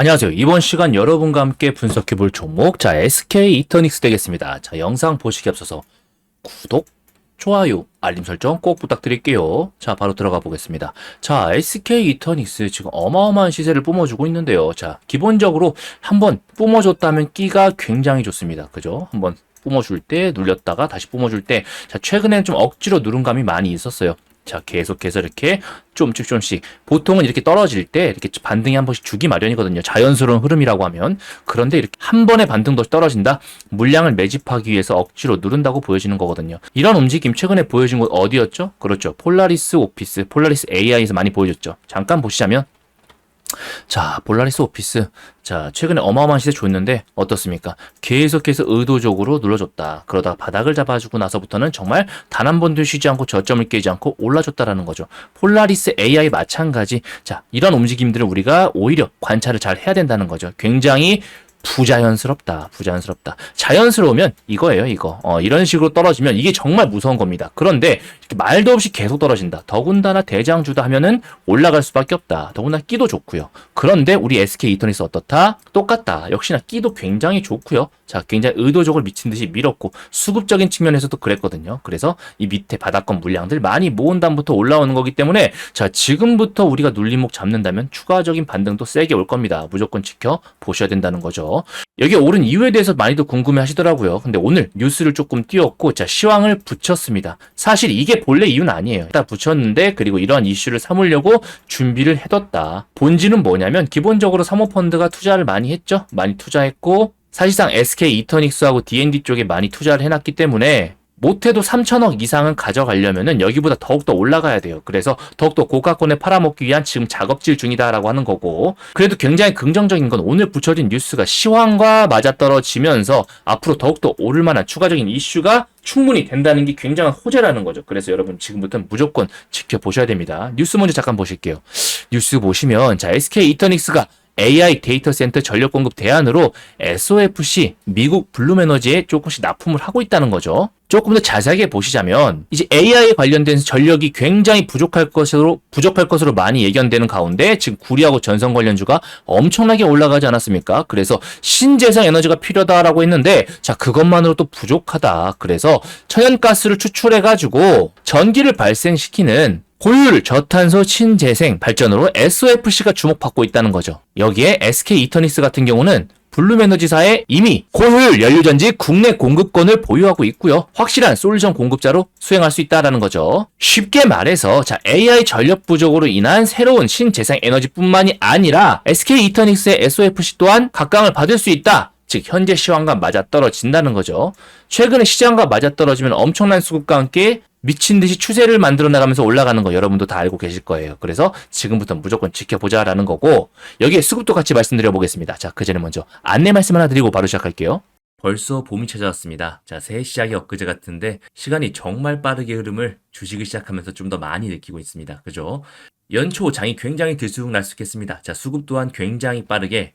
안녕하세요. 이번 시간 여러분과 함께 분석해볼 종목, 자, SK 이터닉스 되겠습니다. 자, 영상 보시기 앞서서 구독, 좋아요, 알림 설정 꼭 부탁드릴게요. 자, 바로 들어가 보겠습니다. 자, SK 이터닉스 지금 어마어마한 시세를 뿜어주고 있는데요. 자, 기본적으로 한번 뿜어줬다면 끼가 굉장히 좋습니다. 그죠? 한번 뿜어줄 때 눌렸다가 다시 뿜어줄 때, 자, 최근엔 좀 억지로 누른 감이 많이 있었어요. 자, 계속해서 이렇게 좀씩 좀씩 보통은 이렇게 떨어질 때 이렇게 반등이 한 번씩 주기 마련이거든요. 자연스러운 흐름이라고 하면 그런데 이렇게 한 번에 반등도 떨어진다. 물량을 매집하기 위해서 억지로 누른다고 보여지는 거거든요. 이런 움직임 최근에 보여준 곳 어디였죠? 그렇죠. 폴라리스 오피스, 폴라리스 AI에서 많이 보여줬죠. 잠깐 보시자면 자, 볼라리스 오피스. 자, 최근에 어마어마한 시세 줬는데 어떻습니까? 계속해서 의도적으로 눌러줬다. 그러다가 바닥을 잡아주고 나서부터는 정말 단 한 번도 쉬지 않고 저점을 깨지 않고 올라줬다라는 거죠. 폴라리스 AI 마찬가지. 자, 이런 움직임들을 우리가 오히려 관찰을 잘 해야 된다는 거죠. 굉장히 부자연스럽다. 부자연스럽다. 자연스러우면 이거예요, 이거. 어, 이런 식으로 떨어지면 이게 정말 무서운 겁니다. 그런데 이렇게 말도 없이 계속 떨어진다. 더군다나 대장주다 하면은 올라갈 수밖에 없다. 더군다나 끼도 좋고요. 그런데 우리 SK 이터니스 어떻다? 똑같다. 역시나 끼도 굉장히 좋고요. 자, 굉장히 의도적으로 미친 듯이 밀었고 수급적인 측면에서도 그랬거든요. 그래서 이 밑에 바닥권 물량들 많이 모은 다음부터 올라오는 거기 때문에 자, 지금부터 우리가 눌림목 잡는다면 추가적인 반등도 세게 올 겁니다. 무조건 지켜 보셔야 된다는 거죠. 여기 오른 이유에 대해서 많이도 궁금해 하시더라고요. 근데 오늘 뉴스를 조금 띄웠고, 자, 시황을 붙였습니다. 사실 이게 본래 이유는 아니에요. 딱 붙였는데, 그리고 이러한 이슈를 삼으려고 준비를 해뒀다. 본질은 뭐냐면, 기본적으로 사모펀드가 투자를 많이 했죠? 많이 투자했고, 사실상 SK 이터닉스하고 D&D 쪽에 많이 투자를 해놨기 때문에, 못해도 3천억 이상은 가져가려면은 여기보다 더욱더 올라가야 돼요. 그래서 더욱더 고가권에 팔아먹기 위한 지금 작업질 중이다라고 하는 거고. 그래도 굉장히 긍정적인 건 오늘 붙여진 뉴스가 시황과 맞아떨어지면서 앞으로 더욱더 오를 만한 추가적인 이슈가 충분히 된다는 게 굉장한 호재라는 거죠. 그래서 여러분 지금부터는 무조건 지켜보셔야 됩니다. 뉴스 먼저 잠깐 보실게요. 뉴스 보시면 자 SK 이터닉스가 AI 데이터 센터 전력 공급 대안으로 SOFC 미국 블룸에너지에 조금씩 납품을 하고 있다는 거죠. 조금 더 자세하게 보시자면 이제 AI 관련된 전력이 굉장히 부족할 것으로 부족할 것으로 많이 예견되는 가운데 지금 구리하고 전선 관련주가 엄청나게 올라가지 않았습니까? 그래서 신재생 에너지가 필요하다라고 했는데 자 그것만으로도 부족하다. 그래서 천연가스를 추출해 가지고 전기를 발생시키는 고율 저탄소 신재생 발전으로 SOFC가 주목받고 있다는 거죠. 여기에 SK 이터니스 같은 경우는 블룸에너지사에 이미 고효율 연료전지 국내 공급권을 보유하고 있고요. 확실한 솔루션 공급자로 수행할 수 있다라는 거죠. 쉽게 말해서 자 AI 전력 부족으로 인한 새로운 신재생 에너지뿐만이 아니라 SK 이터닉스의 SOFC 또한 각광을 받을 수 있다. 즉 현재 시황과 맞아떨어진다는 거죠. 최근에 시장과 맞아떨어지면 엄청난 수급과 함께 미친 듯이 추세를 만들어 나가면서 올라가는 거 여러분도 다 알고 계실 거예요. 그래서 지금부터 무조건 지켜보자라는 거고 여기에 수급도 같이 말씀드려 보겠습니다. 자, 그 전에 먼저 안내 말씀 하나 드리고 바로 시작할게요. 벌써 봄이 찾아왔습니다. 자, 새해 시작이 엊그제 같은데 시간이 정말 빠르게 흐름을 주식을 시작하면서 좀 더 많이 느끼고 있습니다. 그죠? 연초 장이 굉장히 들쑥날쑥했습니다. 자, 수급 또한 굉장히 빠르게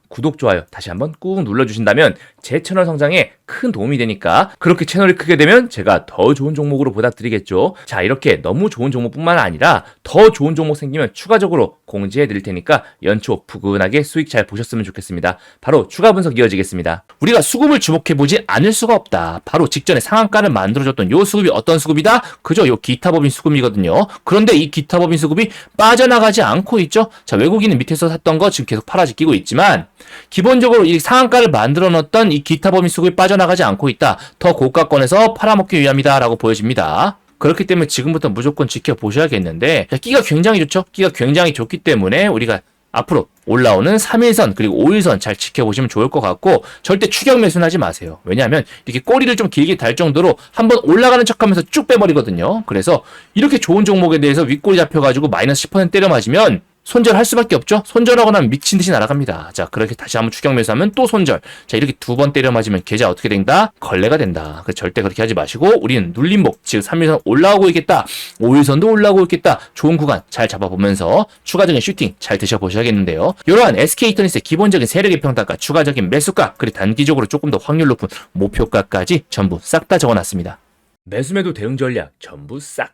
구독, 좋아요 다시 한번 꾹 눌러주신다면 제 채널 성장에 큰 도움이 되니까 그렇게 채널이 크게 되면 제가 더 좋은 종목으로 보답드리겠죠. 자 이렇게 너무 좋은 종목뿐만 아니라 더 좋은 종목 생기면 추가적으로 공지해 드릴 테니까 연초 푸근하게 수익 잘 보셨으면 좋겠습니다. 바로 추가 분석 이어지겠습니다. 우리가 수급을 주목해 보지 않을 수가 없다. 바로 직전에 상한가를 만들어줬던 요 수급이 어떤 수급이다? 그죠? 요 기타 법인 수급이거든요. 그런데 이 기타 법인 수급이 빠져나가지 않고 있죠. 자 외국인은 밑에서 샀던 거 지금 계속 팔아지끼고 있지만 기본적으로 이 상한가를 만들어 놓았던 이 기타 범위 수급이 빠져나가지 않고 있다. 더 고가권에서 팔아먹기 위함이다 라고 보여집니다. 그렇기 때문에 지금부터 무조건 지켜보셔야겠는데 끼가 굉장히 좋죠. 끼가 굉장히 좋기 때문에 우리가 앞으로 올라오는 3일선 그리고 5일선 잘 지켜보시면 좋을 것 같고 절대 추격 매수는 하지 마세요. 왜냐하면 이렇게 꼬리를 좀 길게 달 정도로 한번 올라가는 척하면서 쭉 빼버리거든요. 그래서 이렇게 좋은 종목에 대해서 윗꼬리 잡혀가지고 마이너스 10% 때려 맞으면 손절할 수밖에 없죠. 손절하고 나면 미친 듯이 날아갑니다. 자, 그렇게 다시 한번 추격 매수하면 또 손절. 자, 이렇게 두 번 때려 맞으면 계좌 어떻게 된다? 걸레가 된다. 그 절대 그렇게 하지 마시고 우리는 눌림목, 즉 3일선 올라오고 있겠다. 5일선도 올라오고 있겠다. 좋은 구간 잘 잡아보면서 추가적인 슈팅 잘 드셔보셔야겠는데요. 이러한 SK이터니스의 기본적인 세력의 평단가, 추가적인 매수가, 그리고 단기적으로 조금 더 확률 높은 목표가까지 전부 싹 다 적어놨습니다. 매수매도 대응 전략 전부 싹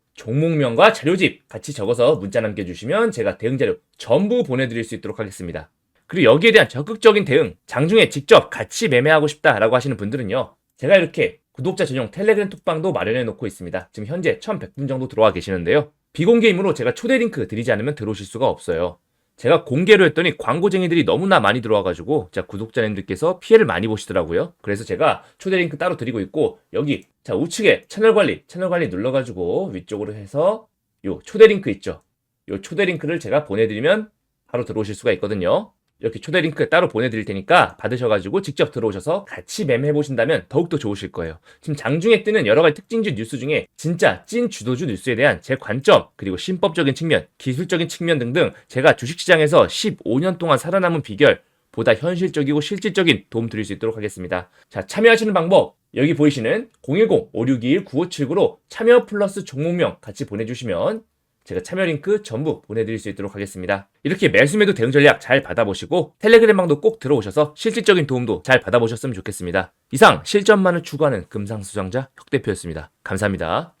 종목명과 자료집 같이 적어서 문자 남겨주시면 제가 대응 자료 전부 보내드릴 수 있도록 하겠습니다. 그리고 여기에 대한 적극적인 대응, 장중에 직접 같이 매매하고 싶다라고 하시는 분들은요. 제가 이렇게 구독자 전용 텔레그램 톡방도 마련해 놓고 있습니다. 지금 현재 1100분 정도 들어와 계시는데요. 비공개이므로 제가 초대 링크 드리지 않으면 들어오실 수가 없어요. 제가 공개로 했더니 광고쟁이들이 너무나 많이 들어와가지고 자 구독자님들께서 피해를 많이 보시더라고요. 그래서 제가 초대 링크 따로 드리고 있고 여기 자 우측에 채널 관리 채널 관리 눌러가지고 위쪽으로 해서 요 초대 링크 있죠. 요 초대 링크를 제가 보내드리면 바로 들어오실 수가 있거든요. 이렇게 초대 링크 따로 보내드릴 테니까 받으셔가지고 직접 들어오셔서 같이 매매해 보신다면 더욱더 좋으실 거예요. 지금 장중에 뜨는 여러 가지 특징주 뉴스 중에 진짜 찐 주도주 뉴스에 대한 제 관점 그리고 신법적인 측면, 기술적인 측면 등등 제가 주식시장에서 15년 동안 살아남은 비결 보다 현실적이고 실질적인 도움 드릴 수 있도록 하겠습니다. 자, 참여하시는 방법 여기 보이시는 010-5621-9579로 참여 플러스 종목명 같이 보내주시면 제가 참여 링크 전부 보내드릴 수 있도록 하겠습니다. 이렇게 매수매도 대응 전략 잘 받아보시고 텔레그램 방도 꼭 들어오셔서 실질적인 도움도 잘 받아보셨으면 좋겠습니다. 이상 실전만을 추구하는 금상수장자 혁 대표였습니다. 감사합니다.